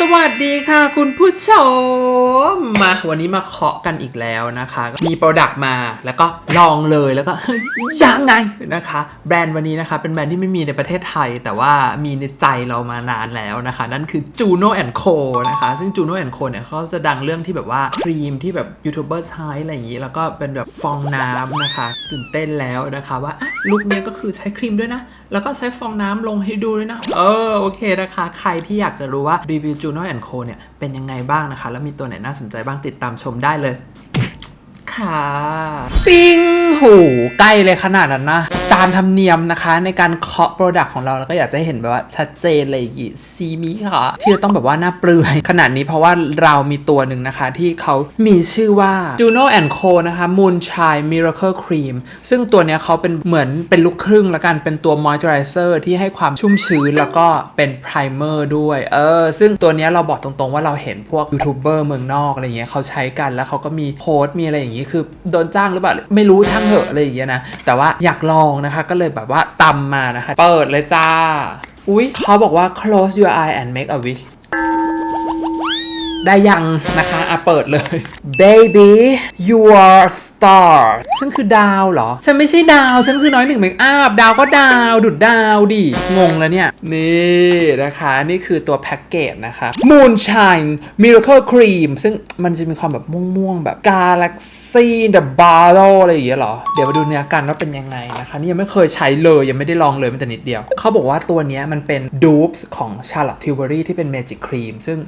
สวัสดีค่ะคุณผู้ชม มาวันนี้มาเคาะกันอีกแล้วนะคะ มีโปรดักต์มาแล้วก็ลองเลยแล้วก็ ยังไงนะคะ แบรนด์วันนี้นะคะเป็นแบรนด์ที่ไม่มีในประเทศไทย แต่ว่ามีในใจเรามานานแล้วนะคะ นั่นคือ Juno Co นะคะ ซึ่ง Juno Co เนี่ยเขาจะดังเรื่องที่แบบว่าครีมที่แบบยูทูบเบอร์ใช้อะไรอย่างนี้ แล้วก็เป็นแบบฟองน้ำนะคะตื่นเต้นแล้วนะคะว่าลุคเนี้ยก็คือใช้ครีมด้วยนะ แล้วก็ใช้ฟองน้ำลงให้ดูด้วยนะ เออโอเคนะคะ ใครที่อยากจะรู้ว่ารีวิว Juno Co เนี่ยเป็นยังไงบ้างนะคะ แล้วมีตัวไหนน่าสนใจบ้างติดตามชมได้เลย ค่ะ ปิ้งหูใกล้เลยขนาดนั้นนะ ตามธรรมเนียมนะคะในการเคาะโปรดักต์ของเราแล้วก็อยากจะเห็นแบบว่าชัดเจนเลยอย่ซีมิค่ะ ที่เราต้องแบบว่าหน้าเปลือยขนาดนี้เพราะว่าเรามีตัวหนึ่งนะคะที่เขามีชื่อว่า Juno Co นะคะ Moonshine Miracle Cream ซึ่งตัวเนี้ยเขาเป็นเหมือนเป็นลูกครึ่งละกันเป็นตัว moisturizer ที่ให้ความชุ่มชื้นแล้วก็เป็น primer ด้วยเออซึ่งตัวเนี้ยเราบอกตรงๆว่าเราเห็นพวกยูทูบเบอร์เมืองนอกอะไรเงี้ยเขาใช้กันแล้วเขาก็มีโพสต์มีอะไรอย่างนี้งี้คือโดนจ้างหรือเปล่าไม่รู้ช่างเหอะอะไรอย่างเงี้ยนะแต่ว่าอยากลองนะคะก็เลยแบบว่าตำมานะคะ เปิดเลยจ้าอุ้ยเขาบอกว่า close your eye and make a wish ได้ยังนะคะอะเปิดเลย baby you are star ฉันคือดาวเหรอ ฉันไม่ใช่ดาว ฉันคือน้อยหนึ่งเมคอัพดาวก็ดาวดุดดาวดิ งงแล้วเนี่ย นี่นะคะ นี่คือตัวแพ็กเกจนะคะ moonshine miracle cream ซึ่งมันจะมีความแบบม่วงๆ แบบ galaxy the bottle อะไรอย่างเงี้ยเหรอ เดี๋ยวมาดูเนื้อกันว่าเป็นยังไงนะคะ นี่ยังไม่เคยใช้เลยยังไม่ได้ลองเลยแม้แต่นิดเดียว เขาบอกว่าตัวนี้มันเป็น dupes ของ Charlotte Tilbury ที่เป็น magic cream ซึ่ง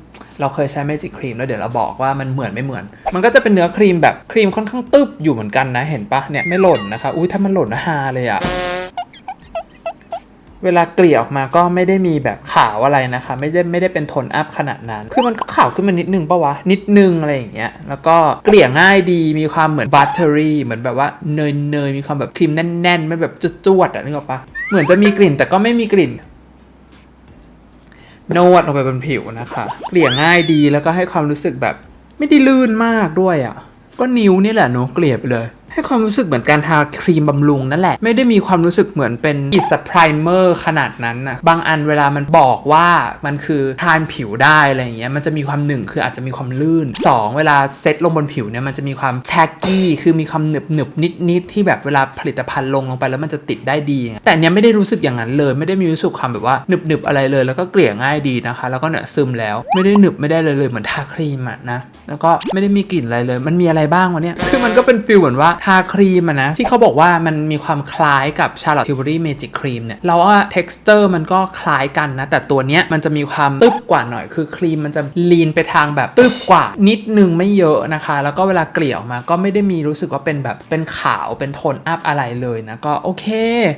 เราเคยใช้ magic cream แล้วเดี๋ยวเราบอกว่ามันเหมือนไม่เหมือน มันก็จะเป็นเนื้อครีมแบบครีมค่อนข้างตึบอยู่เหมือนกันนะเห็นปะเนี่ยไม่หล่นนะคะอุ้ยถ้ามันหล่นนะฮาเลยอะเวลาเกลี่ยออกมาก็ไม่ได้มีแบบขาวอะไรนะคะ ไม่ได้ไม่ได้เป็นโทนอัพขนาดนั้น คือมันก็ขาวขึ้นมานิดนึงปะวะ นิดนึงอะไรอย่างเงี้ยแล้วก็เกลี่ยง่ายดีมีความเหมือนบัตเตอรี่เหมือนแบบว่าเนยเนยมีความแบบครีมแน่นๆไม่แบบจวดอะนึกออกปะเหมือนจะมีกลิ่นแต่ก็ไม่มีกลิ่น นวดลงไปบนผิวนะคะเกลี่ยง่ายดีแล้วก็ให้ความรู้สึกแบบ ไม่ได้ลื่นมากด้วยอะ ก็นิ้วนี่แหละเนอะเกลี่ยไปเลย ให้ความรู้สึกเหมือนการทาครีมบำรุงนั่นแหละ ไม่ได้มีความรู้สึกเหมือนเป็นอิสไพรเมอร์ขนาดนั้นนะบางอันเวลามันบอกว่ามันคือทานผิวได้อะไรอย่างเงี้ยมันจะมีความหนึ่งคืออาจจะมีความลื่น 2 เวลาเซตลงบนผิวเนี่ยมันจะมีความแท็กกี้คือมีความหนึบหนึบนิดนิดที่แบบเวลาผลิตภัณฑ์ลงลงไปแล้วมันจะติดได้ดี แต่เนี้ยไม่ได้รู้สึกอย่างนั้นเลย ไม่ได้มีรู้สึกความแบบว่าหนึบหนึบอะไรเลย แล้วก็เกลี่ยง่ายดีนะคะ แล้วก็เนี่ยซึมแล้วไม่ได้หนึบไม่ได้เลยเลยเหมือนทาครีมอะนะแล้วก็ไม่ได้มีกลิ่นอะไรเลย มันมีอะไรบ้างวะเนี่ยคือมันก็เป็นฟิลเหมือนว่าทาครีมอะนะ ที่เขาบอกว่ามันมีความคล้ายกับ Charlotte Tilbury Magic Cream เนี่ยเราว่า texture มันก็คล้ายกันนะ แต่ตัวเนี้ยมันจะมีความตึบกว่าหน่อย คือครีมมันจะลีนไปทางแบบตึบกว่า นิดนึงไม่เยอะนะคะ แล้วก็เวลาเกลี่ยออกมาก็ไม่ได้มีรู้สึกว่าเป็นแบบเป็นขาวเป็นโทนอัพอะไรเลยนะ ก็โอเค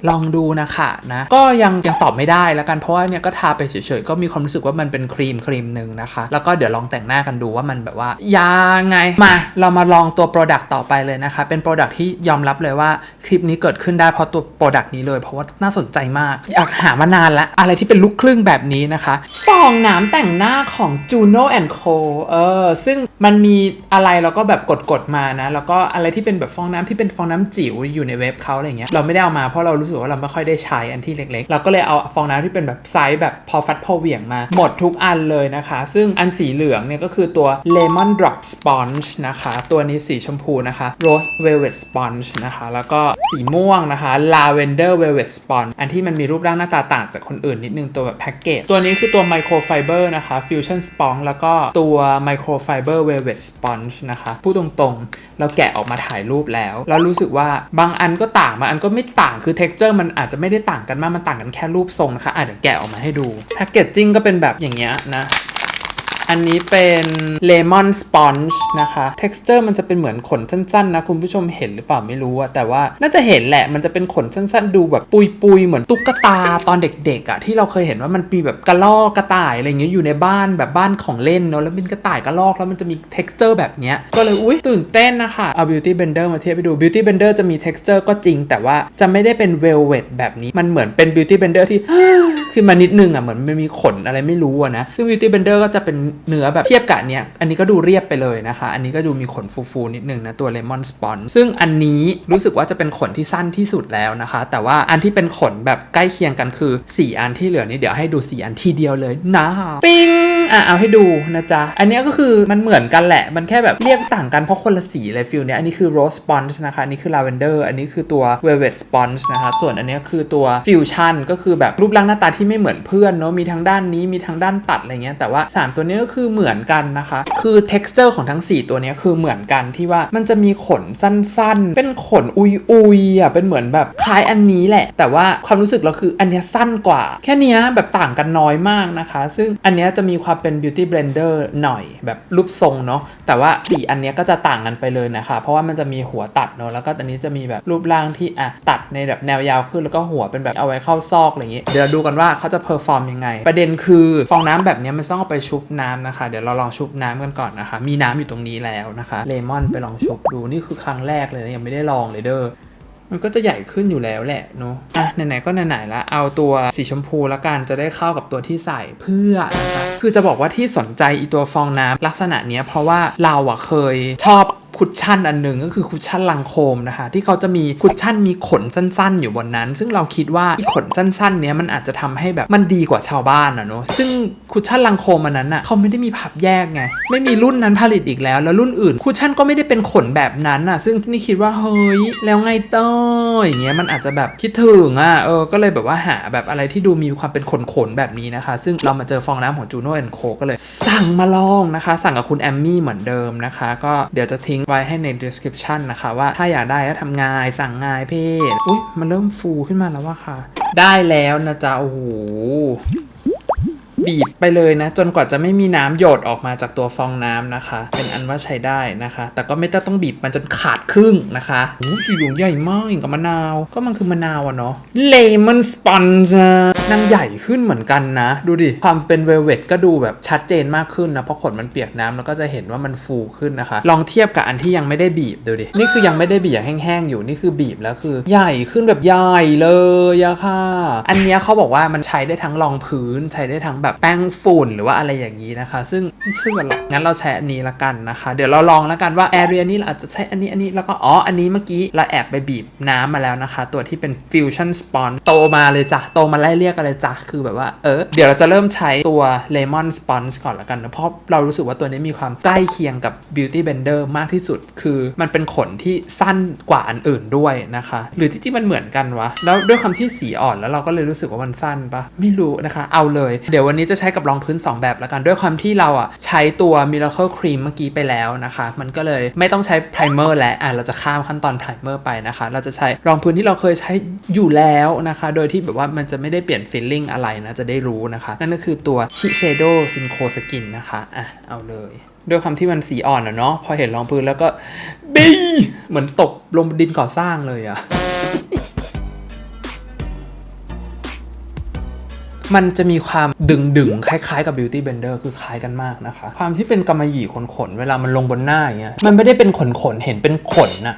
ลองดูนะคะนะ ก็ยังยังตอบไม่ได้แล้วกันเพราะว่าเนี่ยก็ทาไปเฉยๆก็มีความรู้สึกว่ามันเป็นครีมครีมหนึ่งนะคะ แล้วก็เดี๋ยวลองแต่งหน้ากันดูว่ามันแบบว่ายังไงมาเรามาลองตัวโปรดักต์ต่อไปเลยนะคะเป็นโปรดักที่ยอมรับเลยว่าคลิปนี้เกิดขึ้นได้เพราะตัวโปรดักต์นี้เลย เพราะว่าน่าสนใจมาก อยากหามานานละอะไรที่เป็นลูกครึ่งแบบนี้นะคะฟองน้ำแต่งหน้าของ Juno Co เออซึ่งมันมีอะไรเราก็แบบกดๆมานะ แล้วก็อะไรที่เป็นแบบฟองน้ำที่เป็นฟองน้ำจิ๋วอยู่ในเว็บเขาอะไรเงี้ยเราไม่ได้เอามาเพราะเรารู้สึกว่าเราไม่ค่อยได้ใช้อันที่เล็กๆ เราก็เลยเอาฟองน้ำที่เป็นแบบไซส์แบบพอฟัดพอเหวี่ยงมา หมดทุกอันเลยนะคะ ซึ่งอันสีเหลืองเนี่ยก็คือตัว Lemon Drop Sponge นะคะ ตัวนี้สีชมพูนะคะ Rose Velvet Sponge นะคะ แล้วก็สีม่วงนะคะ Lavender Velvet Sponge อันที่มันมีรูปร่างหน้าตาต่างจากคนอื่นนิดนึงตัวแบบแพ็กเกจ ตัวนี้คือตัว Microfiber นะคะ Fusion Sponge แล้วก็ตัว Microfiber Velvet Sponge นะคะ พูดตรงๆ เราแกะออกมาถ่ายรูปแล้ว แล้วรู้สึกว่าบางอันก็ต่างบางอันก็ไม่ต่างคือ texture มันอาจจะไม่ได้ต่างกันมาก มันต่างกันแค่รูปทรงนะคะอะเดี๋ยวแกะออกมาให้ดูแพ็กเกจจิ้งก็เป็นแบบอย่างเงี้ยนะ อันนี้เป็นเลมอนสปอนจ์นะคะ texture มันจะเป็นเหมือนขนสั้นๆนะ คุณผู้ชมเห็นหรือเปล่าไม่รู้อะแต่ว่าน่าจะเห็นแหละมันจะเป็นขนสั้นๆ ดูแบบปุยๆ เหมือนตุ๊กตาตอนเด็กๆอะที่เราเคยเห็นว่ามันมีแบบกระลอกกระต่ายอะไรอย่างเงี้ยอยู่ในบ้านแบบบ้านของเล่นเนาะแล้วเป็นกระต่ายกระลอกแล้วมันจะมี texture แบบเนี้ยก็เลยอุ้ยตื่นเต้นนะคะเอา beauty blender มาเทียบไปดู beauty blender จะมี texture ก็จริง แต่ว่าจะไม่ได้เป็น velvet แบบนี้มันเหมือนเป็น beauty blender ที่ ขึ้นมานิดนึงอะเหมือนมันมีขนอะไรไม่รู้อะนะซึ่ง beauty blender ก็จะเป็นเนื้อแบบเทียบกับเนี้ยอันนี้ก็ดูเรียบไปเลยนะคะ อันนี้ก็ดูมีขนฟูๆนิดนึงนะตัว lemon sponge ซึ่งอันนี้รู้สึกว่าจะเป็นขนที่สั้นที่สุดแล้วนะคะ แต่ว่าอันที่เป็นขนแบบใกล้เคียงกันคือ 4 อันที่เหลือนี่เดี๋ยวให้ดู 4 อันทีเดียวเลยนะปิ้งอะเอาให้ดูนะจ๊ะ อันนี้ก็คือมันเหมือนกันแหละ มันแค่แบบเรียกต่างกันเพราะคนละสีเลยฟิลเนี้ย อันนี้คือ rose sponge นะคะ อันนี้คือ lavender อันนี้คือตัว velvet sponge นะคะ ส่วนอันนี้คือตัว fusion ก็คือแบบรูปร่างหน้าตาทที่ไม่เหมือนเพื่อนเนาะมีทั้งด้านนี้มีทั้งด้านตัดอะไรเงี้ยแต่ว่า 3 ตัวนี้ก็คือเหมือนกันนะคะ คือ texture ของทั้ง 4 ตัวนี้คือเหมือนกันที่ว่ามันจะมีขนสั้นๆ เป็นขนอุยๆอะเป็นเหมือนแบบคล้ายอันนี้แหละ แต่ว่าความรู้สึกเราคืออันนี้สั้นกว่า แค่นี้แบบต่างกันน้อยมากนะคะ ซึ่งอันนี้จะมีความเป็น beauty blender หน่อยแบบรูปทรงเนาะแต่ว่าสีอันนี้ก็จะต่างกันไปเลยนะคะ เพราะว่ามันจะมีหัวตัดเนาะแล้วก็อันนี้จะมีแบบรูปร่างที่อะตัดในแบบแนวยาวขึ้นแล้วก็หัวเป็นแบบเอาไว้เข้าซอกอะไรอย่างงี้เดี๋ยวดูกันว่าเขาจะเพอร์ฟอร์มยังไง ประเด็นคือฟองน้ำแบบนี้มันต้องเอาไปชุบน้ำนะคะ เดี๋ยวเราลองชุบน้ำกันก่อนนะคะ มีน้ำอยู่ตรงนี้แล้วนะคะเลมอนไปลองชุบดูนี่คือครั้งแรกเลยนะยังไม่ได้ลองเลยเด้อมันก็จะใหญ่ขึ้นอยู่แล้วแหละเนาะอะไหนๆก็ไหนๆแล้วเอาตัวสีชมพูละกันจะได้เข้ากับตัวที่ใส่เพื่อนะคะคือจะบอกว่าที่สนใจอีตัวฟองน้ำลักษณะเนี้ยเพราะว่าเราอะเคยชอบ คุชชั่นอันหนึ่งก็คือคุชชั่นลังโคมนะคะ ที่เขาจะมีคุชชั่นมีขนสั้นๆ อยู่บนนั้น ซึ่งเราคิดว่าขนสั้นๆเนี้ยมันอาจจะทำให้แบบมันดีกว่าชาวบ้านอะเนาะซึ่งคุชชั่นลังโคมอันนั้นอะเขาไม่ได้มีพับแยกไง ไม่มีรุ่นนั้นผลิตอีกแล้ว แล้วรุ่นอื่นคุชชั่นก็ไม่ได้เป็นขนแบบนั้นอะซึ่งนี่คิดว่าเฮ้ยแล้วไงต่ออย่างเงี้ยมันอาจจะแบบคิดถึงอะเออก็เลยแบบว่าหาแบบอะไรที่ดูมีความเป็นขนๆแบบนี้นะคะ ซึ่งเรามาเจอฟองน้ำของจูโน่แอนโคก็เลย สั่งมาลองนะคะ สั่งกับคุณแอมมี่เหมือนเดิมนะคะ ก็เดี๋ยวจะทิ้งไว้ให้ใน description นะคะว่าถ้าอยากได้ก็ทำงานสั่งงานเพจอุ้ยมันเริ่มฟูขึ้นมาแล้วว่าค่ะ ได้แล้วนะจ๊ะ โอ้โห บีบไปเลยนะ จนกว่าจะไม่มีน้ำหยดออกมาจากตัวฟองน้ำนะคะ เป็นอันว่าใช้ได้นะคะ แต่ก็ไม่ต้องบีบมันจนขาดครึ่งนะคะโอ้สีเหลืองใหญ่มากอย่างกับมะนาว ก็มันคือมะนาวอะเนาะเลมอนสปอนจ์นางใหญ่ขึ้นเหมือนกันนะ ดูดิ ความเป็นเวลเวตก็ดูแบบชัดเจนมากขึ้นนะ เพราะขนมันเปียกน้ำแล้วก็จะเห็นว่ามันฟูขึ้นนะคะ ลองเทียบกับอันที่ยังไม่ได้บีบดูดิ นี่คือยังไม่ได้บีบย่างแห้งๆอยู่นี่คือบีบแล้วคือ ใหญ่ขึ้นแบบใหญ่เลยอะค่ะ อันนี้เขาบอกว่ามันใช้ได้ทั้งรองพื้นใช้ได้ทั้งแบบแป้งฝุ่นหรือว่าอะไรอย่างนี้นะคะ ซึ่งไม่เชื่อหรอกงั้นเราใช้อันนี้ละกันนะคะ เดี๋ยวเราลองล้วกันว่าแอเรียนี้เราอาจจะใช้อันนี้อันนี้แล้วก็อ๋ออันนี้เมื่อกี้เราแอบไปบีบน้ำมาแล้วนะคะ ตัวที่เป็น fusion sponge โตมาเลยจ้ะโตมาไล่เรียกกันเลยจ้ะคือแบบว่าเออเดี๋ยวเราจะเริ่มใช้ตัว lemon sponge ก่อนละกันนะเพราะเรารู้สึกว่าตัวนี้มีความใกล้เคียงกับ beauty blender มากที่สุด คือมันเป็นขนที่สั้นกว่าอันอื่นด้วยนะคะ หรือจริงๆมันเหมือนกันวะแล้วด้วยความที่สีอ่อนแล้วเราก็เลยรู้สึกว่ามันสั้นปะไม่รู้นะคะ เอาเลยเดี๋ยววันนี้จะใช้กับรองพื้น 2 แบบและกันด้วยความที่เราอะใช้ตัว miracle cream เมื่อกี้ไปแล้วนะคะ มันก็เลยไม่ต้องใช้ primer แล้วอะเราจะข้ามขั้นตอน primer ไปนะคะ เราจะใช้รองพื้นที่เราเคยใช้อยู่แล้วนะคะ โดยที่แบบว่ามันจะไม่ได้เปลี่ยน feeling อะไรนะจะได้รู้นะคะ นั่นก็คือตัว Shiseido Synco Skin นะคะอะเอาเลยด้วยความที่มันสีอ่อนอะเนาะพอเห็นรองพื้นแล้วก็บีเหมือนตกลงดินก่อสร้างเลยอะ มันจะมีความดึงดึงคล้ายๆกับ Beauty Blender คือคล้ายกันมากนะคะ ความที่เป็นกำมะหยี่ขนๆ เวลามันลงบนหน้าอย่างเงี้ย มันไม่ได้เป็นขนๆ เห็นเป็นขนน่ะ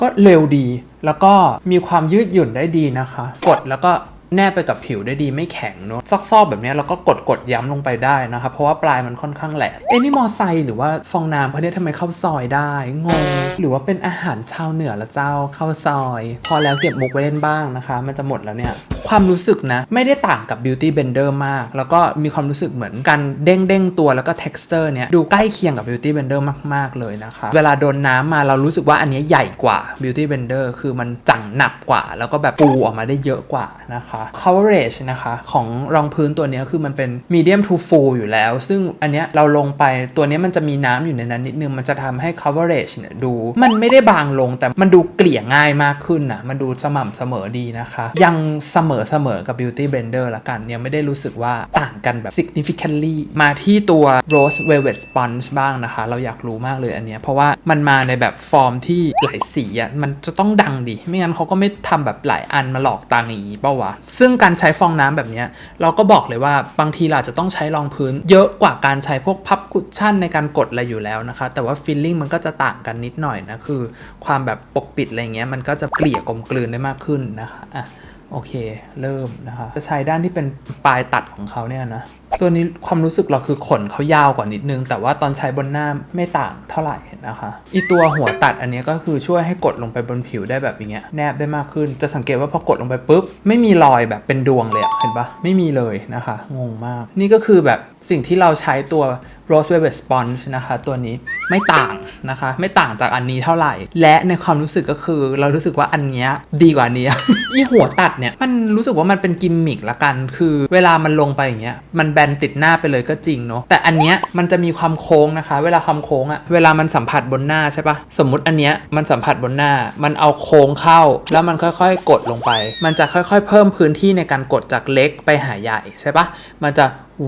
ก็เร็วดี แล้วก็มีความยืดหยุ่นได้ดีนะคะ กดแล้วก็ แนบไปกับผิวได้ดีไม่แข็งเนอะซอกๆแบบนี้เราก็กดกดย้ำลงไปได้นะคะเพราะว่าปลายมันค่อนข้างแหลมเอ้นี่มอไซหรือว่าฟองน้ำเพราะเนี่ยทำไมเข้าซอยได้ งง หรือว่าเป็นอาหารชาวเหนือละเจ้าเข้าซอย พอแล้วเก็บมุกไว้เล่นบ้างนะคะ มันจะหมดแล้วเนี่ยความรู้สึกนะ ไม่ได้ต่างกับ Beauty Blender มาก แล้วก็มีความรู้สึกเหมือนกันเด้งเด้งตัวแล้วก็ texture เนี่ย ดูใกล้เคียงกับ Beauty Blender มาก ๆ เลยนะคะ เวลาโดนน้ำมาเรารู้สึกว่าอันนี้ใหญ่กว่า Beauty Blender คือมันจังหนับกว่า แล้วก็แบบฟูออกมาได้เยอะกว่านะคะ coverage นะคะของรองพื้นตัวนี้คือมันเป็น medium to full อยู่แล้ว ซึ่งอันเนี้ยเราลงไปตัวนี้มันจะมีน้ำอยู่ในนั้นนิดนึง มันจะทำให้ coverage เนี่ยดู มันไม่ได้บางลงแต่มันดูเกลี่ยง่ายมากขึ้นนะมันดูสม่ำเสมอดีนะคะ ยังเสมอเสมอกับ beauty blender ละกัน ยังไม่ได้รู้สึกว่าต่างกันแบบ significantly มาที่ตัว rose velvet sponge บ้างนะคะ เราอยากรู้มากเลยอันเนี้ยเพราะว่ามันมาในแบบฟอร์มที่หลายสีอะมันจะต้องดังดิไม่งั้นเขาก็ไม่ทำแบบหลายอันมาหลอกตังอย่างนี้เปล่าวะซึ่งการใช้ฟองน้ำแบบนี้เราก็บอกเลยว่าบางทีเราจะต้องใช้รองพื้น เยอะกว่าการใช้พวกพับคุชชั่นในการกดอะไรอยู่แล้วนะคะ แต่ว่าฟีลลิ่งมันก็จะต่างกันนิดหน่อยนะ คือความแบบปกปิดอะไรเงี้ยมันก็จะเกลี่ยกลมกลืนได้มากขึ้นนะคะอะโอเค เริ่มนะคะ จะใช้ด้านที่เป็นปลายตัดของเขาเนี่ยนะ ตัวนี้ความรู้สึกเราคือขนเขายาวกว่านิดนึง แต่ว่าตอนใช้บนหน้าไม่ต่างเท่าไหร่ นะคะ อีตัวหัวตัดอันนี้ก็คือช่วยให้กดลงไปบนผิวได้แบบอย่างเงี้ยแนบได้มากขึ้น จะสังเกตว่าพอกดลงไปปุ๊บ ไม่มีรอยแบบเป็นดวงเลยเห็นปะไม่มีเลยนะคะ งงมาก นี่ก็คือแบบสิ่งที่เราใช้ตัว Rose Velvet Sponge นะคะ ตัวนี้ไม่ต่างนะคะ ไม่ต่างจากอันนี้เท่าไหร่ และในความรู้สึกก็คือเรารู้สึกว่าอันเนี้ยดีกว่านี้ยอีหัวตัดเนี่ยมันรู้สึกว่ามันเป็นกิมมิกละกัน คือเวลามันลงไปอย่างเงี้ยมันแบนติดหน้าไปเลยก็จริงเนาะแต่อันเนี้ยมันจะมีความโค้งนะคะ เวลาความโค้งอะเวลามันสัมผัสบนหน้าใช่ปะสมมุติอันเนี้ยมันสัมผัสบนหน้า มันเอาโค้งเข้า แล้วมันค่อยๆ กดลงไป มันจะค่อยๆ เพิ่มพื้นที่ในการกดจากเล็กไปหาใหญ่ใช่ปะมันจะ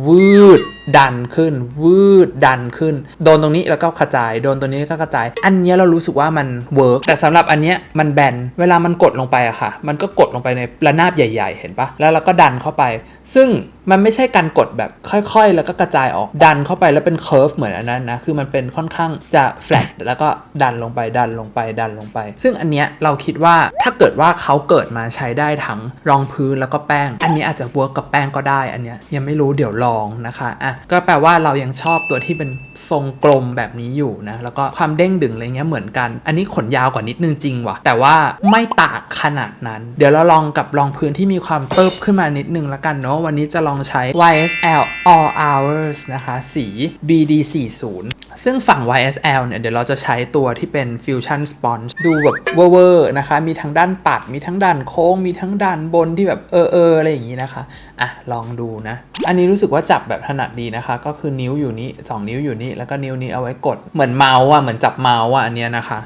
วืดดันขึ้น วืดดันขึ้น โดนตรงนี้แล้วก็กระจาย โดนตรงนี้ก็กระจาย อันนี้เรารู้สึกว่ามันเวิร์กแต่สำหรับอันเนี้ยมันแบน เวลามันกดลงไปอะค่ะ มันก็กดลงไปในระนาบใหญ่ ๆ เห็นปะแล้วเราก็ดันเข้าไป ซึ่งมันไม่ใช่การกดแบบค่อยๆ แล้วก็กระจายออก ดันเข้าไปแล้วเป็นเค r ร์ฟเหมือนอันนั้นนะ คือมันเป็นค่อนข้างจะแฟลตแล้วก็ดันลงไป ดันลงไป ดันลงไป ซึ่งอันเนี้ยเราคิดว่าถ้าเกิดว่าเขาเกิดมาใช้ได้ทั้งรองพื้นแล้วก็แป้ง อันนี้อาจจะเวิร์กกับแป้งก็ได้ อันเนี้ยยังไม่รู้เดี๋ยวลองนะคะอะก็แปลว่าเรายังชอบตัวที่เป็นทรงกลมแบบนี้อยู่นะแล้วก็ความเด้งดึงอะไรเงี้ยเหมือนกัน อันนี้ขนยาวกว่านิดนึงจริงว่ะแต่ว่าไม่ตากขนาดนั้น เดี๋ยวเราลองกับรองพื้นที่มีความเติบขึ้นมานิดนึงละกันเนาะวันนี้จะลองใช้ YSL All Hours นะคะ สี BD40 ซึ่งฝั่ง YSL เนี่ยเดี๋ยวเราจะใช้ตัวที่เป็น Fusion Sponge ดูแบบเวอร์นะคะ มีทั้งด้านตัด มีทั้งด้านโค้ง มีทั้งด้านบนที่แบบเออเอออะไรอย่างนี้นะคะ อะ ลองดูนะ อันนี้รู้สึกว่าจับแบบถนัดดีนะคะ ก็คือนิ้วอยู่นี้ 2 นิ้วอยู่นี้แล้วก็นิ้วนี้เอาไว้กดเหมือนเมาส์อะเหมือนจับเมาส์อะอันเนี้ยนะคะ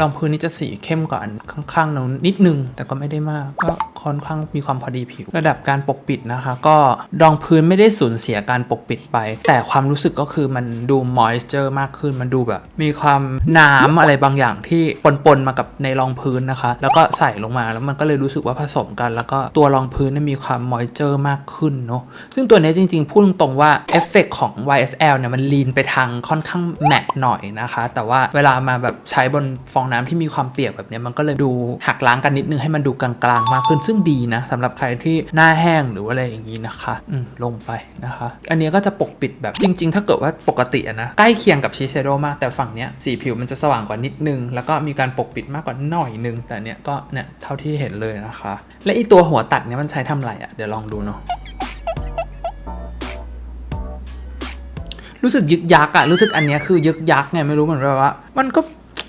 รองพื้นนี่จะสีเข้มกว่าอันข้างๆนู้นนิดนึง แต่ก็ไม่ได้มาก ก็ค่อนข้างมีความพอดีผิว ระดับการปกปิดนะคะ ก็รองพื้นไม่ได้สูญเสียการปกปิดไป แต่ความรู้สึกก็คือมันดูมอยส์เจอร์มากขึ้นมันดูแบบ มีความน้ำอะไรบางอย่างที่ปนๆมากับในรองพื้นนะคะ แล้วก็ใส่ลงมาแล้วมันก็เลยรู้สึกว่าผสมกัน แล้วก็ตัวรองพื้นมีความมอยเจอร์มากขึ้นเนาะซึ่งตัวนี้จริงๆ พูดตรงๆว่าเอฟเฟกของ YSL เนี่ยมันลีนไปทางค่อนข้างแมตต์หน่อยนะคะ แต่ว่าเวลามาแบบใช้บนฟองน้ำที่มีความเปียกแบบนี้มันก็เลยดูหักล้างกันนิดนึงให้มันดูกลางๆ มากขึ้นซึ่งดีนะสำหรับใครที่หน้าแห้งหรือว่าอะไรอย่างนี้นะคะอืมลงไปนะคะ อันนี้ก็จะปกปิดแบบจริง ๆ ถ้าเกิดว่าปกตินะใกล้เคียงกับชีเซโดมากแต่ฝั่งเนี้ยสีผิวมันจะสว่างกว่านิดนึง แล้วก็มีการปกปิดมากกว่าหน่อยนึง แต่เนี้ยก็เนี่ยเท่าที่เห็นเลยนะคะ และอีตัวหัวตัดเนี่ยมันใช้ทำอะไรอะเดี๋ยวลองดูเนาะรู้สึกยึกยักอะรู้สึกอันเนี้ยคือยึกยักไงไม่รู้เหมือนแบบว่า มันก็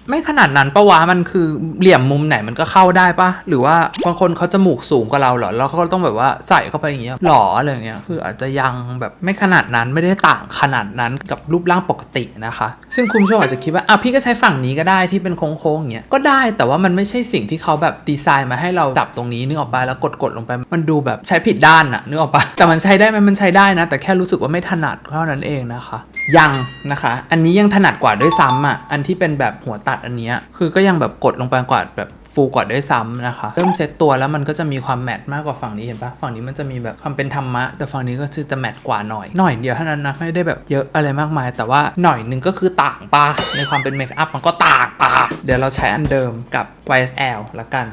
ไม่ขนาดนั้นปะวะมันคือเหลี่ยมมุมไหนมันก็เข้าได้ปะหรือว่าบางคนเขาจมูกสูงกว่าเราเหรอแล้วเขาก็ต้องแบบว่าใส่เข้าไปอย่างเงี้ยหล่ออะไรเงี้ยคืออาจจะยังแบบไม่ขนาดนั้นไม่ได้ต่างขนาดนั้นกับรูปร่างปกตินะคะ ซึ่งคุณผู้ชมอาจจะคิดว่าอะพี่ก็ใช้ฝั่งนี้ก็ได้ที่เป็นโค้งๆอย่างเงี้ยก็ได้แต่ว่ามันไม่ใช่สิ่งที่เขาแบบดีไซน์มาให้เราจับตรงนี้นึกออกไปแล้วกดๆลงไปมันดูแบบใช้ผิดด้านอะนึกออกปะแต่มันใช้ได้ไหมมันใช้ได้นะ แต่แค่รู้สึกว่าไม่ถนัดเท่านั้นเองนะคะยังนะคะ อันนี้ยังถนัดกว่าด้วยซ้ำอะ อันที่เป็นแบบหัวตัดอันเนี้ยคือก็ยังแบบกดลงไปกว่าแบบฟูกว่าด้วยซ้ำนะคะ เริ่มเซตตัวแล้วมันก็จะมีความแมทมากกว่าฝั่งนี้เห็นปะฝั่งนี้มันจะมีแบบความเป็นธรรมะ แต่ฝั่งนี้ก็คือจะแมทกว่าหน่อย หน่อยเดียวเท่านั้นนะ ไม่ได้แบบเยอะอะไรมากมาย แต่ว่าหน่อยหนึ่งก็คือต่างปะในความเป็นเมคอัพมันก็ต่างปะเดี๋ยวเราใช้อันเดิมกับ YSL ละกัน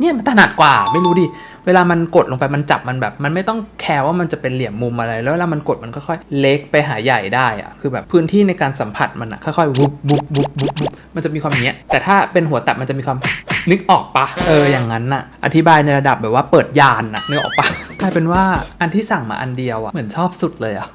เนี่ยมันถนัดกว่าไม่รู้ดิ เวลามันกดลงไปมันจับมันแบบ มันไม่ต้องแคร์ว่ามันจะเป็นเหลี่ยมมุมอะไร แล้วเวลามันกดมันก็ค่อยเล็กไปหาใหญ่ได้อะคือแบบพื้นที่ในการสัมผัสมันอะค่อยๆวุบวุบวุบวุบวุบมันจะมีความเงี้ย แต่ถ้าเป็นหัวตัดมันจะมีความนึกออกปะเอออย่างนั้นน่ะ อธิบายในระดับแบบว่าเปิดยานน่ะนึกออกปะกลายเป็นว่าอันที่สั่งมาอันเดียวอะเหมือนชอบสุดเลยอะ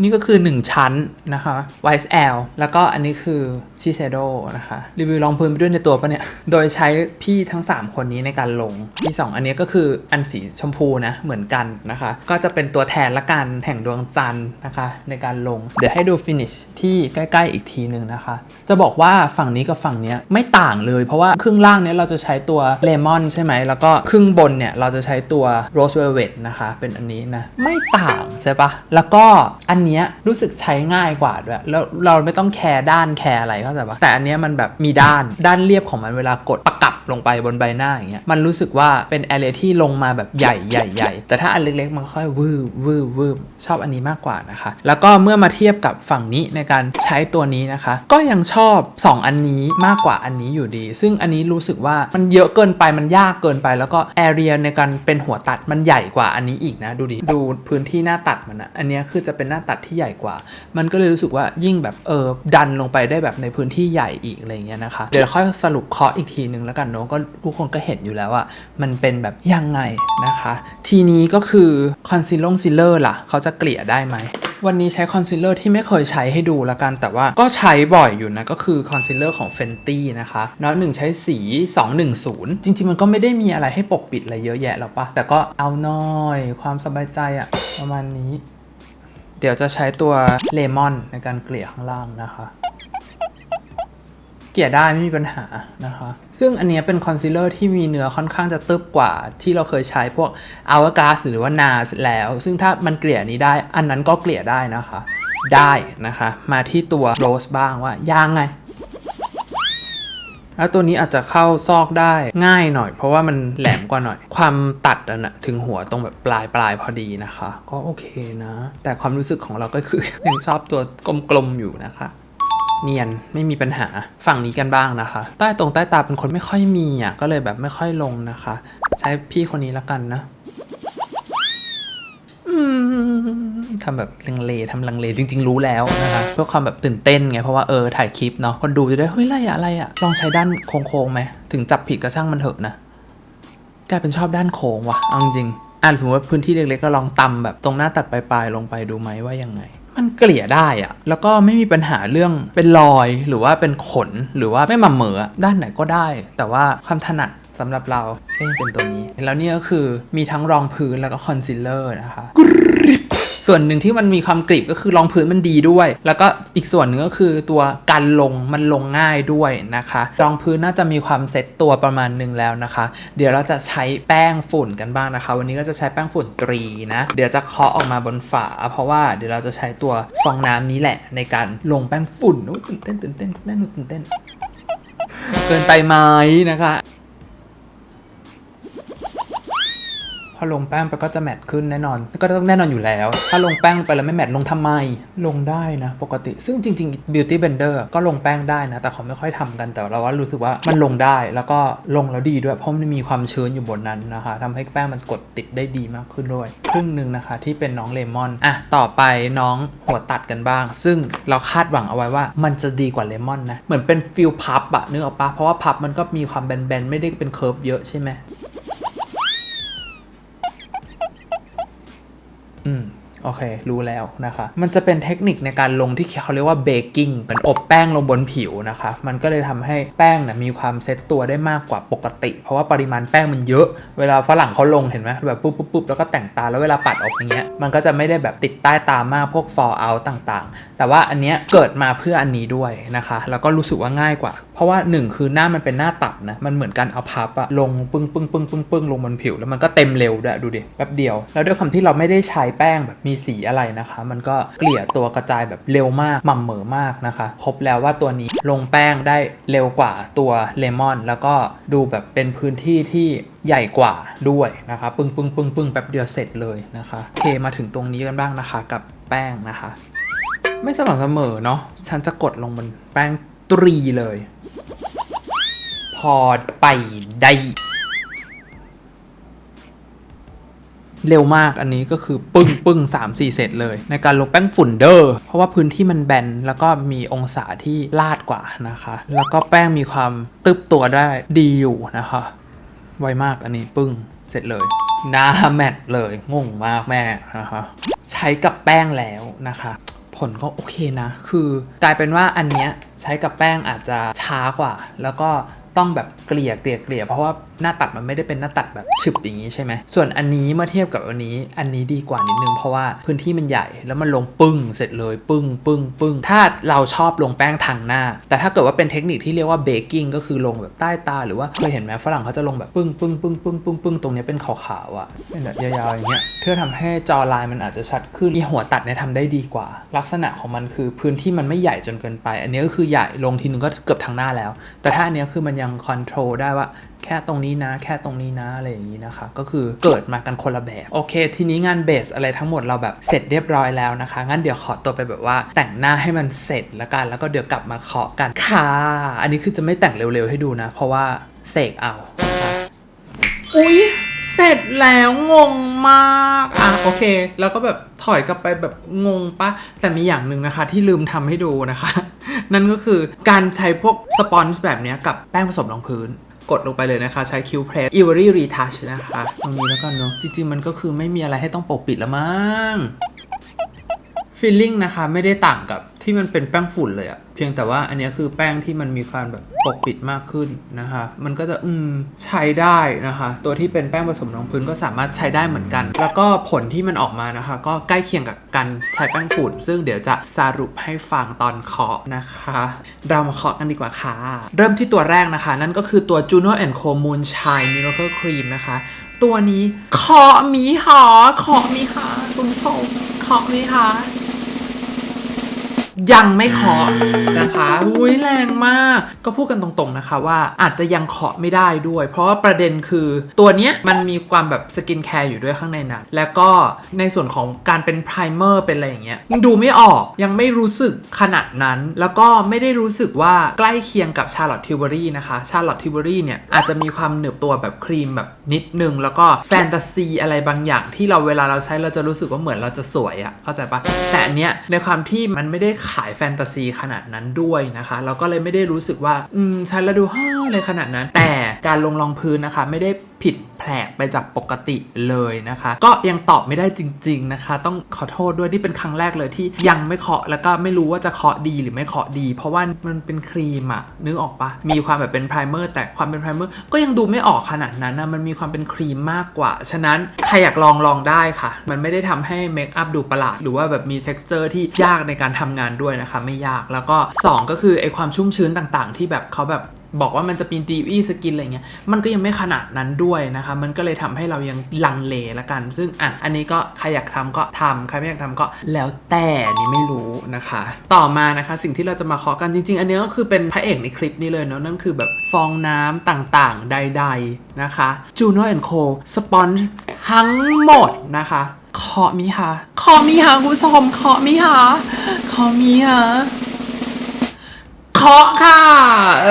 นี่ก็คือ 1 ชั้นนะคะ YSL แล้วก็อันนี้คือ Shiseido นะคะ รีวิวรองพื้นไปด้วยในตัวปะเนี่ย โดยใช้พี่ทั้ง 3 คนนี้ในการลงที่2อันนี้ก็คืออันสีชมพูนะ เหมือนกันนะคะ ก็จะเป็นตัวแทนละกันแห่งดวงจันทร์นะคะ ในการลง เดี๋ยวให้ดู finish ที่ใกล้ๆอีกทีหนึ่งนะคะ จะบอกว่าฝั่งนี้กับฝั่งนี้ไม่ต่างเลย เพราะว่าครึ่งล่างเนี้ยเราจะใช้ตัวเลมอนใช่ไหมแล้วก็ครึ่งบนเนี่ยเราจะใช้ตัว rose velvet นะคะเป็นอันนี้นะไม่ต่างใช่ปะแล้วก็อันเนี้ยรู้สึกใช้ง่ายกว่าด้วยแล้วเราไม่ต้องแคร์ด้านแคร์อะไรเข้าใจปะแต่อันเนี้ยมันแบบมีด้านด้านเรียบของมันเวลากดประกับลงไปบนใบหน้าอย่างเงี้ยมันรู้สึกว่าเป็นแอเรียที่ลงมาแบบใหญ่ใหญ่ใหญ่แต่ถ้าอันเล็กๆมันค่อยวืบวืบวืบชอบอันนี้มากกว่านะคะ แล้วก็เมื่อมาเทียบกับฝั่งนี้ในการใช้ตัวนี้นะคะ ก็ยังชอบ 2 อันนี้มากกว่าอันนี้อยู่ดี ซึ่งอันนี้รู้สึกว่ามันเยอะเกินไปมันยากเกินไป แล้วก็แอเรียในการเป็นหัวตัดมันใหญ่กว่าอันนี้อีกนะ ดูดิดูพื้นที่หน้าตัดมันอะอันนี้คือจะเป็นหน้าตัดที่ใหญ่กว่า มันก็เลยรู้สึกว่ายิ่งแบบเออดันลงไปได้แบบในพื้นที่ใหญ่อีกอะไรเงี้ยนะคะ เดี๋ยวค่อยสรุปเคาะอีกทีนึงแล้วกันเนาะก็ทุกคนก็เห็นอยู่แล้วว่ามันเป็นแบบยังไงนะคะ ทีนี้ก็คือคอนซีลงซีลเลอร์ล่ะ เขาจะเกลี่ยได้ไหมวันนี้ใช้คอนซีลเลอร์ที่ไม่เคยใช้ให้ดูแล้วกัน แต่ว่าก็ใช้บ่อยอยู่นะ ก็คือคอนซีลเลอร์ของ Fenty นะคะน้อยหนึ่งใช้สี 210 จริง ๆ มันก็ไม่ได้มีอะไรให้ปกปิดอะไรเยอะแยะหรอกปะแต่ก็เอาหน่อย ความสบายใจอะประมาณนี้ ดี๋ยวจะใช้ตัวเลมอนในการเกลี่ยข้างล่างนะคะ เกลี่ยได้ไม่มีปัญหานะคะ ซึ่งอันนี้เป็นคอนซีลเลอร์ที่มีเนื้อค่อนข้างจะตึบกว่าที่เราเคยใช้พวก Hourglass หรือว่า NARS แล้ว ซึ่งถ้ามันเกลี่ยนี้ได้ อันนั้นก็เกลี่ยได้นะคะ ได้นะคะ มาที่ตัวโรสบ้างว่าย่างไง แล้วตัวนี้อาจจะเข้าซอกได้ง่ายหน่อย เพราะว่ามันแหลมกว่าหน่อย ความตัดอะนะถึงหัวตรงแบบปลายปลายพอดีนะคะ ก็โอเคนะ แต่ความรู้สึกของเราก็คือยังชอบตัวกลมๆอยู่นะคะเนียนไม่มีปัญหาฝั่งนี้กันบ้างนะคะ ใต้ตรงใต้ตาเป็นคนไม่ค่อยมีอะก็เลยแบบไม่ค่อยลงนะคะ ใช้พี่คนนี้ละกันนะอืม ทำแบบลังเลทำลังเลจริง ๆ รู้แล้วนะคะเพื่อความแบบตื่นเต้นไงเพราะว่าเออถ่ายคลิปเนาะคนดูจะได้เฮ้ยอะไรอะอะไรอะลองใช้ด้านโค้งๆไหมถึงจับผิดก็ช่างมันเถอะนะกลายเป็นชอบด้านโค้งว่ะเอาจริงอ่านสมมติว่าพื้นที่เล็กๆก็ลองตำแบบตรงหน้าตัดปลายๆลงไปดูไหมว่ายังไง มันเกลี่ยได้อะแล้วก็ไม่มีปัญหาเรื่องเป็นรอยหรือว่าเป็นขนหรือว่าไม่มาเหมออด้านไหนก็ได้ แต่ว่าความถนัดสำหรับเราก็ยังเป็นตัวนี้ แล้วนี่ก็คือมีทั้งรองพื้นแล้วก็คอนซีลเลอร์นะคะ ส่วนหนึ่งที่มันมีความกริบก็คือรองพื้นมันดีด้วย แล้วก็อีกส่วนหนึ่งก็คือตัวกันลงมันลงง่ายด้วยนะคะรองพื้นน่าจะมีความเซ็ตตัวประมาณหนึ่งแล้วนะคะ เดี๋ยวเราจะใช้แป้งฝุ่นกันบ้างนะคะ วันนี้ก็จะใช้แป้งฝุ่นตรีนะ เดี๋ยวจะเคาะออกมาบนฝา เพราะว่าเดี๋ยวเราจะใช้ตัวฟองน้ำนี้แหละในการลงแป้งฝุ่นโอ้ตื่นเต้นตื่นเต้นแม่หนูตื่นเต้น เกินไปไหมนะคะ อลงแป้งไปก็จะแมทขึ้นแน่นอน ก็ต้องแน่นอนอยู่แล้ว ถ้าลงแป้งไปแล้วไม่แมทลงทำไม ลงได้นะ ปกติ ซึ่งจริงๆ Beauty Blender ก็ลงแป้งได้นะ แต่เขาไม่ค่อยทำกันแต่เราว่ารู้สึกว่ามันลงได้แล้วก็ลงแล้วดีด้วย เพราะมันมีความชื้นอยู่บนนั้นนะคะทำให้แป้งมันกดติดได้ดีมากขึ้นด้วย ครึ่งหนึ่งนะคะที่เป็นน้องเลมอนอะต่อไปน้องหัวตัดกันบ้าง ซึ่งเราคาดหวังเอาไว้ว่ามันจะดีกว่าเลมอนนะเหมือนเป็นฟิลพับอะนึกออกปะเพราะว่าพับมันก็มีความแบนๆไม่ได้เป็นเคิร์ฟเยอะใช่ไหม อืม โอเค รู้แล้วนะคะ มันจะเป็นเทคนิคในการลงที่เขาเรียกว่าเบกกิ้งเป็นอบแป้งลงบนผิวนะคะ มันก็เลยทำให้แป้งนะมีความเซ็ตตัวได้มากกว่าปกติ เพราะว่าปริมาณแป้งมันเยอะ เวลาฝรั่งเขาลงเห็นไหมแบบปุ๊บปุ๊บปุ๊บแล้วก็แต่งตาแล้วเวลาปัดออกอย่างเงี้ย มันก็จะไม่ได้แบบติดใต้ตามากพวก fall out ต่างๆ แต่ว่าอันเนี้ยเกิดมาเพื่ออันนี้ด้วยนะคะ แล้วก็รู้สึกว่าง่ายกว่า เพราะว่าหนึ่งคือหน้ามันเป็นหน้าตัดนะ มันเหมือนการเอาพับอะลงปึ้งปึ้งปึ้งปึ้งปึ้งลงบนผิว แล้วมันก็เต็มเร็วด้วยดูดิแป๊บเดียว แล้วด้วยความที่เราไม่ได้ใช้แป้งแบบมีสีอะไรนะคะ มันก็เกลี่ยตัวกระจายแบบเร็วมากหม่ำเหมอมากนะคะ พบแล้วว่าตัวนี้ลงแป้งได้เร็วกว่าตัวเลมอน แล้วก็ดูแบบเป็นพื้นที่ที่ใหญ่กว่าด้วยนะคะ ปึ้งปึ้งปึ้งปึ้งแป๊บเดียวเสร็จเลยนะคะโอเคมาถึงตรงนี้กันบ้างนะคะ กับแป้งนะคะ ไม่สม่ำเสมอเนาะฉันจะกดลงบนแป้งตรีเลย พอไปได้ เร็วมากอันนี้ก็คือปึ้งปึ้งสามสี่เซตเลย ในการลงแป้งฝุ่นเดอร์ เพราะว่าพื้นที่มันแบนแล้วก็มีองศาที่ลาดกว่านะคะ แล้วก็แป้งมีความตึบตัวได้ดีอยู่นะคะ ไวมากอันนี้ปึ้งเสร็จเลยหน้าแมทเลยงงมากแม่นะคะใช้กับแป้งแล้วนะคะผลก็โอเคนะ คือกลายเป็นว่าอันเนี้ยใช้กับแป้งอาจจะช้ากว่า แล้วก็ ต้องแบบเกลี่ยเกลี่ยเกลี่ยเพราะว่าหน้าตัดมันไม่ได้เป็นหน้าตัดแบบฉึบอย่างนี้ใช่ไหมส่วนอันนี้เมื่อเทียบกับอันนี้ อันนี้ดีกว่านิดนึงเพราะว่าพื้นที่มันใหญ่แล้วมันลงปึ้งเสร็จเลยปึ้งปึ้งปึ้งถ้าเราชอบลงแป้งทางหน้า แต่ถ้าเกิดว่าเป็นเทคนิคที่เรียกว่าเบกกิ้งก็คือลงแบบใต้ตา หรือว่าเคยเห็นไหมฝรั่งเขาจะลงแบบปึ้งปึ้งปึ้งปึ้งปึ้งปึ้งตรงนี้เป็นขาวๆอะเป็นแบบยาวๆอย่างเงี้ยเพื่อทำให้จอลายมันอาจจะชัดขึ้นอีหัวตัดเนี่ยทำได้ดีกว่า ลักษณะของมันคือพื้นที่มันไม่ใหญ่จนเกินไป อันนี้ก็คือใหญ่ลงทีนึงก็เกือบทั้งหน้าแล้ว แต่ถ้าอันนี้คือมันยังคอนโทรลได้ว่าแค่ตรงนี้นะ แค่ตรงนี้นะ อะไรอย่างนี้นะคะ ก็คือเกิดมากันคนละแบบ โอเค ทีนี้งานเบสอะไรทั้งหมดเราแบบเสร็จเรียบร้อยแล้วนะคะ งั้นเดี๋ยวขอตัวไปแบบว่า แต่งหน้าให้มันเสร็จแล้วกัน แล้วก็เดี๋ยวกลับมาเคาะกันค่ะ อันนี้คือจะไม่แต่งเร็วๆให้ดูนะ เพราะว่าเสกเอาอุ้ย เสร็จแล้วงงมากอะโอเค แล้วก็แบบถอยกลับไปแบบงงปะแต่มีอย่างหนึ่งนะคะ ที่ลืมทำให้ดูนะคะ นั่นก็คือการใช้พวกสปอนจ์แบบนี้กับแป้งผสมรองพื้นกดลงไปเลยนะคะ ใช้คิวเพรส Ivory Retouch นะคะ ตรงนี้แล้วกันเนาะจริง ๆ มันก็คือไม่มีอะไรให้ต้องปกปิดล้วมั้งฟีลลิ่งนะคะ ไม่ได้ต่างกับ ที่มันเป็นแป้งฝุ่นเลยอะเพียงแต่ว่าอันนี้คือแป้งที่มันมีความแบบปกปิดมากขึ้นนะคะ มันก็จะอืมใช้ได้นะคะ ตัวที่เป็นแป้งผสมรองพื้นก็สามารถใช้ได้เหมือนกัน แล้วก็ผลที่มันออกมานะคะ ก็ใกล้เคียงกับการใช้แป้งฝุ่น ซึ่งเดี๋ยวจะสรุปให้ฟังตอนเคาะนะคะ เรามาเคาะกันดีกว่าค่ะ เริ่มที่ตัวแรกนะคะ นั่นก็คือตัว Juno ANCO Moonshine Miracle Cream นะคะ ตัวนี้เคาะมีหาเคาะมีหาคุณผู้ชมเคาะมีหา ยังไม่เคาะนะคะอุ้ยแรงมาก ก็พูดกันตรงๆนะคะว่าอาจจะยังเคาะไม่ได้ด้วย เพราะว่าประเด็นคือตัวเนี้ยมันมีความแบบสกินแคร์อยู่ด้วยข้างในนั้นแล้วก็ในส่วนของการเป็นไพรเมอร์เป็นอะไรอย่างเงี้ยยังดูไม่ออกยังไม่รู้สึกขนาดนั้น แล้วก็ไม่ได้รู้สึกว่าใกล้เคียงกับชาร์ลอตทิวเบอรี่นะคะชาร์ลอตทิวเบอรี่เนี่ยอาจจะมีความหนึบตัวแบบครีมแบบนิดนึง แล้วก็แฟนตาซีอะไรบางอย่างที่เราเวลาเราใช้เราจะรู้สึกว่าเหมือนเราจะสวยอะเข้าใจปะแต่อันเนี้ยในความที่มันไม่ได้ขขายแฟนตาซีขนาดนั้นด้วยนะคะเราก็เลยไม่ได้รู้สึกว่า อืมใช้แล้วดูฮ่าเลยขนาดนั้น แต่การลงรองพื้นนะคะ ไม่ได้ผิด แผลกไปจากปกติเลยนะคะ ก็ยังตอบไม่ได้จริง ๆนะคะ ต้องขอโทษด้วยที่เป็นครั้งแรกเลยที่ยังไม่เคาะแล้วก็ไม่รู้ว่าจะเคาะดีหรือไม่เคาะดี เพราะว่ามันเป็นครีมอะนึกออกปะมีความแบบเป็นไพรเมอร์แต่ความเป็นไพรเมอร์ก็ยังดูไม่ออกขนาดนั้นนะมันมีความเป็นครีมมากกว่า ฉะนั้นใครอยากลองลองได้ค่ะ มันไม่ได้ทำให้เมคอัพดูประหลาดหรือว่าแบบมี t e x t อร์ที่ยากในการทำงานด้วยนะคะ ไม่ยากแล้วก็ 2 ก็คือไอความชุ่มชื้นต่างๆ ที่แบบเขาแบบ บอกว่ามันจะมีดีวีสกินอะไรเงี้ยมันก็ยังไม่ขนาดนั้นด้วยนะคะ มันก็เลยทำให้เรายังลังเลละกัน ซึ่งอะอันนี้ก็ใครอยากทำก็ทำใครไม่อยากทำก็แล้วแต่นี่ไม่รู้นะคะ ต่อมานะคะสิ่งที่เราจะมาเคาะกันจริง ๆ อันนี้ก็คือเป็นพระเอกในคลิปนี้เลยเนาะนั่นคือแบบฟองน้ำต่างๆใด ๆนะคะ Juno Co สปอนซ์ทั้งหมดนะคะเคาะมีหาเคาะมีหาคุณผู้ชมเคาะมีหาเคาะมีหา เคาะค่ะ เอ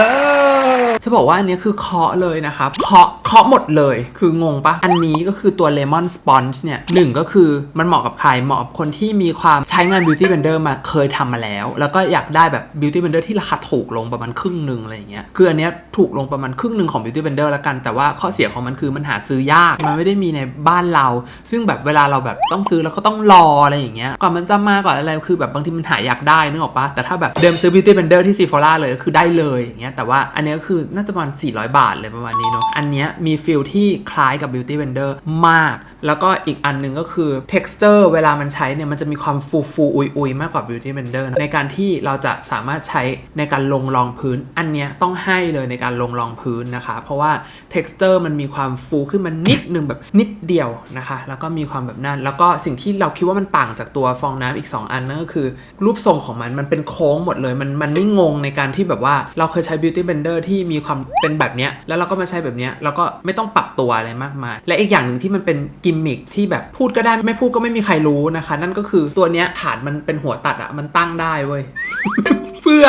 อ จะบอกว่าอันนี้คือเคาะเลยนะครับ เคาะาะหมดเลย คืองงปะอันนี้ก็คือตัว Lemon Sponge เนี่ยหนึ่งก็คือมันเหมาะกับใครเหมาะกับคนที่มีความใช้งาน Beauty Blender มาเคยทำมาแล้ว แล้วก็อยากได้แบบ Beauty Blender ที่ราคาถูกลงประมาณครึ่งหนึ่งอะไรอย่างเงี้ยคืออันเนี้ยถูกลงประมาณครึ่งหนึ่งของ Beauty Blender แล้วกันแต่ว่าข้อเสียของมันคือมันหาซื้อยากมันไม่ได้มีในบ้านเรา ซึ่งแบบเวลาเราแบบต้องซื้อแล้วก็ต้องรออะไรอย่างเงี้ยกว่ามันจะมากว่าอะไรคือแบบบางทีมันหาอยากได้นึกออกปะแต่ถ้าแบบเดิมซื้อ Beauty Blender ที่ Sephora เลยก็คือได้เลยอย่างเงี้ยแต่ว่าอันเนี้ก็คือน่าจะประมาณ400 บาทเลยประมาณนี้เนาะอันเนี้ยมีฟิลที่คล้ายกับ Beauty Blender มาก แล้วก็อีกอันหนึ่งก็คือ texture เวลามันใช้เนี่ย มันจะมีความฟูฟูอุยอุยมากกว่า Beauty Blender ในการที่เราจะสามารถใช้ในการลงรองพื้น อันเนี้ยต้องให้เลยในการลงรองพื้นนะคะ เพราะว่า texture มันมีความฟูขึ้นมานิดนึงแบบนิดเดียวนะคะ แล้วก็มีความแบบนั้น แล้วก็สิ่งที่เราคิดว่ามันต่างจากตัวฟองน้ำอีก 2 อันนั่นก็คือ รูปทรงของมันมันเป็นโค้งหมดเลย มันมันไม่งงในการที่แบบว่าเราเคยใช้ Beauty Blender ที่มีความเป็นแบบเนี้ยแล้วเราก็มาใช้แบบเนี้ยแล้วก็ไม่ต้องปรับตัวอะไรมากมาย และอีกอย่างหนึ่งที่มันเป็นกิมมิคที่แบบพูดก็ได้ไม่พูดก็ไม่มีใครรู้นะคะ นั่นก็คือตัวเนี้ยฐานมันเป็นหัวตัดอะมันตั้งได้เว้ยเพื่อ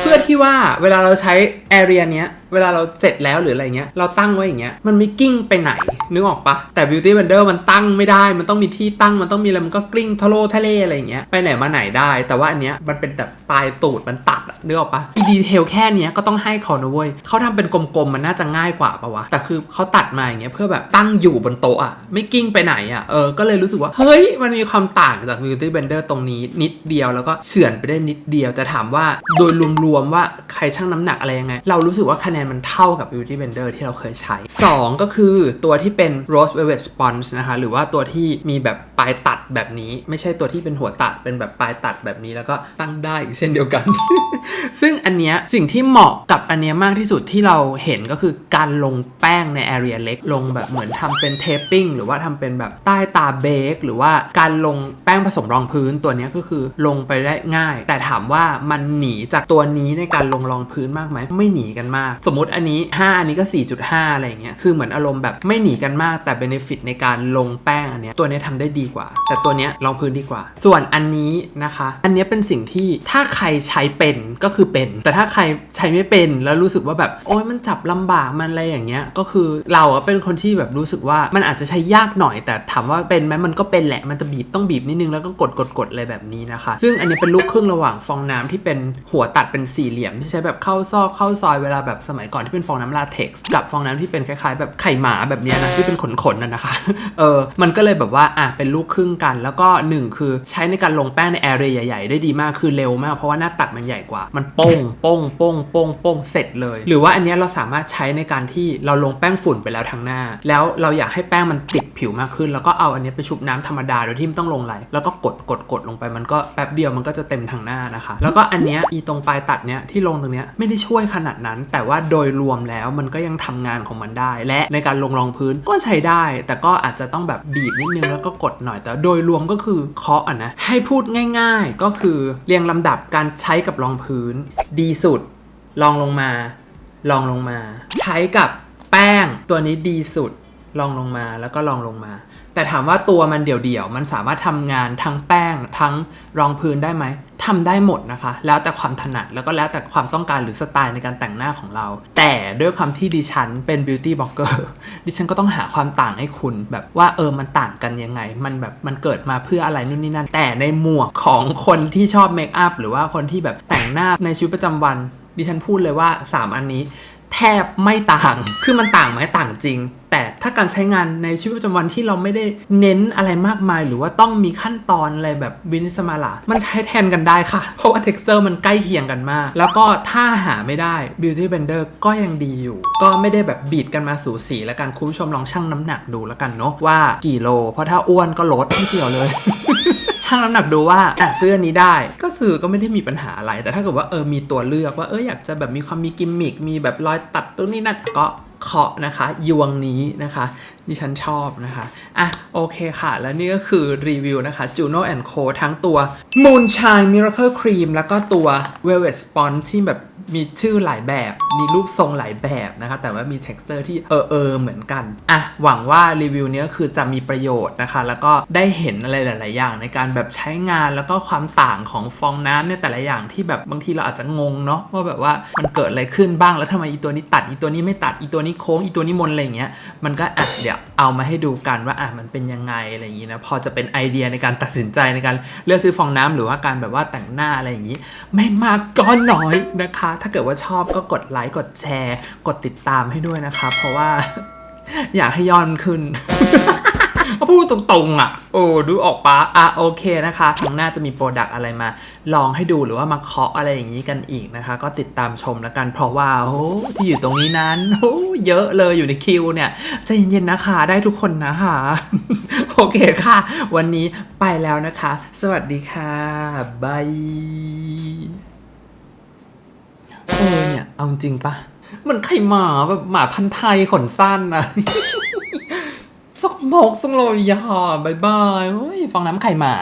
เพื่อที่ว่าเวลาเราใช้แอเรียเนี้ยเวลาเราเสร็จแล้วหรืออะไรเงี้ยเราตั้งไว้อย่างเงี้ยมันไม่กิ้งไปไหนนึกออกปะแต่ Beauty Blender มันตั้งไม่ได้ มันต้องมีที่ตั้งมันต้องมีอะไรมันก็กลิ้งทะโลทะเลอะไรเงี้ยไปไหนมาไหนได้ แต่ว่าอันเนี้ยมันเป็นแบบปลายตูดมันตัดนึกออกปะอีดีเทลแค่เนี้ยก็ต้องให้เขานะเว้ยเขาทำเป็นกลมๆมันน่าจะง่ายกว่าปะวะแต่คือเขาตัดมาอย่างเงี้ยเพื่อแบบตั้งอยู่บนโต๊ะอะไม่กิ้งไปไหนอะเออก็เลยรู้สึกว่าเฮ้ยมันมีความต่างจาก Beauty Blender ตรงนี้นิดเดียวแล้วก็เฉือนไปได้นิดเดียวแต่ถามว่าโดยรวมๆว่าใครชั่งน้ำหนักอะไรยังไง เรารู้สึกว่าคะแนนมันเท่ากับ Beauty Blender ที่เราเคยใช้ 2 ก็คือตัวที่เป็น Rose Velvet Sponge นะคะ หรือว่าตัวที่มีแบบปลายตัดแบบนี้ ไม่ใช่ตัวที่เป็นหัวตัดเป็นแบบปลายตัดแบบนี้ แล้วก็ตั้งได้อีกเช่นเดียวกัน ซึ่งอันเนี้ยสิ่งที่เหมาะกับอันเนี้ยมากที่สุดที่เราเห็นก็คือการลงแป้งในแอเรียเล็กลงแบบเหมือนทำเป็นเทปปิ้งหรือว่าทำเป็นแบบใต้ตาเบคหรือว่าการลงแป้งผสมรองพื้นตัวเนี้ยก็คือลงไปได้ง่าย แต่ถามว่ามันหนีจากตัวนี้ในการลงรองพื้นมากไหมไม่หนีกันมากสมมติอันนี้ 5 อันนี้ก็ 4.5 อะไรอย่างเงี้ย คือเหมือนอารมณ์แบบไม่หนีกันมาก แต่เบนฟิตในการลงแป้งอันเนี้ย ตัวเนี้ยทำได้ดีกว่า แต่ตัวเนี้ยรองพื้นดีกว่า ส่วนอันนี้นะคะ อันเนี้ยเป็นสิ่งที่ถ้าใครใช้เป็นก็คือเป็น แต่ถ้าใครใช้ไม่เป็นแล้วรู้สึกว่าแบบโอ๊ยมันจับลำบากมันอะไรอย่างเงี้ย ก็คือเราเป็นคนที่แบบรู้สึกว่ามันอาจจะใช้ยากหน่อย แต่ถามว่าเป็นไหมมันก็เป็นแหละ มันจะบีบต้องบีบนิดนึงแล้วก็กดกดกดอะไรแบบนี้นะคะ ซึ่งอันนี้เป็นลูกครึ่งระหว่างฟองน้ำที่เป็นหัวตัดเป็นสี่เหลี่ยมที่ใช้แบบเข้าซอกเข้าซอยเวลาแบบสมัยก่อนที่เป็นฟองน้ำลาเท็กซ์กับฟองน้ำที่เป็นคล้ายๆ แบบไข่หมาแบบนี้นะที่เป็นขนๆน่ะนะคะเออมันก็เลยแบบว่าอะเป็นลูกครึ่งกัน แล้วก็หนึ่งคือใช้ในการลงแป้งในแอเรียใหญ่ๆ ได้ดีมากคือเร็วมากเพราะว่าหน้าตัดมันใหญ่กว่า มันโป้งโป้งโป้งโป้งโป้งเสร็จเลย หรือว่าอันนี้เราสามารถใช้ในการที่เราลงแป้งฝุ่นไปแล้วทางหน้า แล้วเราอยากให้แป้งมันติดผิวมากขึ้น แล้วก็เอาอันนี้ไปชุบน้ำธรรมดาโดยที่ไม่ต้องลงไหลแล้วก็กดกดกดลงไปมันก็แป๊บเดียวมันก็จะเต็มทางหน้านะคะ แล้วก็อันเนี้ยอีตรงปลายตัดเนี้ยที่ลงตรงเนี้ยไม่ได้ช่วยขนาดนั้น แต่ว่าโดยรวมแล้วมันก็ยังทำงานของมันได้ และในการลงรองพื้นก็ใช้ได้ แต่ก็อาจจะต้องแบบบีบนิดนึงแล้วก็กดหน่อยแต่โดยรวมก็คือเคาะอะนะให้พูดง่าย ๆ ก็คือเรียงลำดับการใช้กับรองพื้น ดีสุดลองลงมาลองลงมา ใช้กับแป้งตัวนี้ดีสุดลองลงมาแล้วก็ลองลงมา แต่ถามว่าตัวมันเดี่ยวๆ มันสามารถทำงานทั้งแป้ง ทั้งรองพื้นได้ไหมทำได้หมดนะคะ แล้วแต่ความถนัดแล้วก็แล้วแต่ความต้องการหรือสไตล์ในการแต่งหน้าของเรา แต่ด้วยความที่ดิฉันเป็นบิวตี้บล็อกเกอร์ดิฉันก็ต้องหาความต่างให้คุณแบบว่าเออมันต่างกันยังไง มันแบบมันเกิดมาเพื่ออะไรนู่นนี่นั่น แต่ในหมวกของคนที่ชอบเมคอัพหรือว่าคนที่แบบแต่งหน้าในชีวิตประจำวันดิฉันพูดเลยว่า 3 อันนี้ แทบไม่ต่าง คือมันต่างไหมต่างจริง แต่ถ้าการใช้งานในชีวิตประจำวันที่เราไม่ได้เน้นอะไรมากมาย หรือว่าต้องมีขั้นตอนอะไรแบบวินิสมาลามันใช้แทนกันได้ค่ะ เพราะว่า texture มันใกล้เคียงกันมาก แล้วก็ถ้าหาไม่ได้ beauty blender ก็ยังดีอยู่ ก็ไม่ได้แบบบีดกันมาสูสี แล้วกันคุณผู้ชมลองชั่งน้ำหนักดูแล้วกันเนาะว่ากี่โล เพราะถ้าอ้วนก็ลดไม่เกี่ยวเลย ชั่งน้ำหนักดูว่าอะซื้ออันนี้ได้ ก็ซื้อก็ไม่ได้มีปัญหาอะไร แต่ถ้าเกิดว่าเออมีตัวเลือกว่าเอออยากจะแบบมีความมีกิมมิคมีแบบรอยตัดตรงนี้นั่นก็เคาะนะคะยวงนี้นะคะดิฉันชอบนะคะอะโอเคค่ะ แล้วนี่ก็คือรีวิวนะคะ Juno Co ทั้งตัว Moonshine Miracle Cream แล้วก็ตัว Velvet Sponge ที่แบบ มีชื่อหลายแบบ มีรูปทรงหลายแบบนะคะ แต่ว่ามี texture ที่เออเออเหมือนกัน อะ หวังว่ารีวิวนี้คือจะมีประโยชน์นะคะ แล้วก็ได้เห็นอะไรหลาย ๆ อย่าง ในการแบบใช้งานแล้วก็ความต่างของฟองน้ำเนี่ยแต่ละอย่างที่แบบบางทีเราอาจจะงงเนาะว่าแบบว่ามันเกิดอะไรขึ้นบ้างแล้วทำไมอีตัวนี้ตัดอีตัวนี้ไม่ตัดอีตัวนี้โค้งอีตัวนี้มนอะไรอย่างเงี้ยมันก็อะเดี๋ยวเอามาให้ดูกันว่าอะมันเป็นยังไงอะไรอย่างงี้นะพอจะเป็นไอเดียในการตัดสินใจในการเลือกซื้อฟองน้ำหรือว่าการแบบว่าแต่งหน้าอะไรอย่างงี้ ไม่มากก็น้อยนะคะถ้าเกิดว่าชอบก็กดไลค์กดแชร์ กดติดตามให้ด้วยนะคะเพราะว่า อยากให้ย้อนขึ้นพูดตรงๆอะ โอ้ดูออกปะอะโอเคนะคะครั้งหน้าจะมีโปรดักอะไรมา ลองให้ดูหรือว่ามาเคาะอะไรอย่างนี้กันอีกนะคะ ก็ติดตามชมแล้วกันเพราะว่าโอ้ที่อยู่ตรงนี้นั้นโอ้เยอะเลยอยู่ในคิวเนี่ยใจเย็นๆนะคะได้ทุกคนนะคะ โอเคค่ะ วันนี้ไปแล้วนะคะ สวัสดีค่ะบาย เออเนี่ย เอาจริงปะมันไข่หมาแบบหมาพันธุ์ไทยขนสั้นนะสกมกสังเลยาบายบายเฮ้ยฟองน้ำไข่หมา